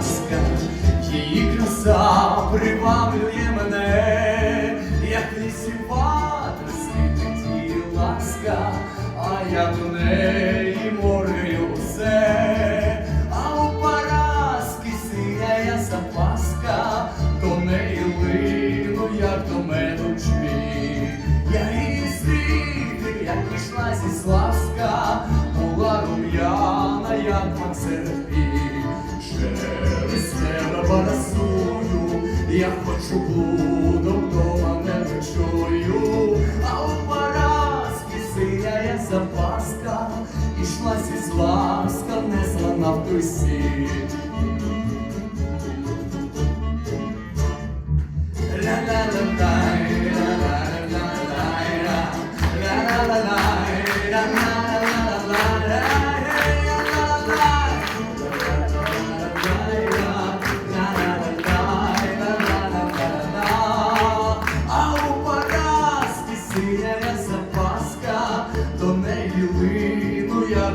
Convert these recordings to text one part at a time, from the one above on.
ласка, її краса приваблює мене, як лісі світить її ласка, а я до неї моргаю усе, а у Параски сіяє запаска, до неї лину, як до меду чмі. Я її зустрів, як пішла зі Славська, була рум'яна, як мак серпі. Через парасую, я хочу буду, вдома не ночую, а у Параски сіяє запаска, ішла зі зласка, внесла на в той світ.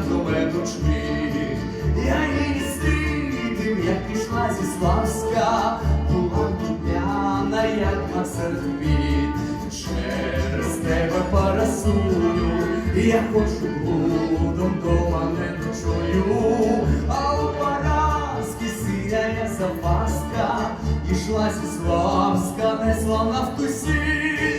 Меду чмі. Я її стрітив, як пішла зі Славська, була дубляна, як на сердвіт. Через тебе парасую, я хочу блудом дома не ночую, а у Параски сіяє запаска, ішла зі Славська, несла на втусі.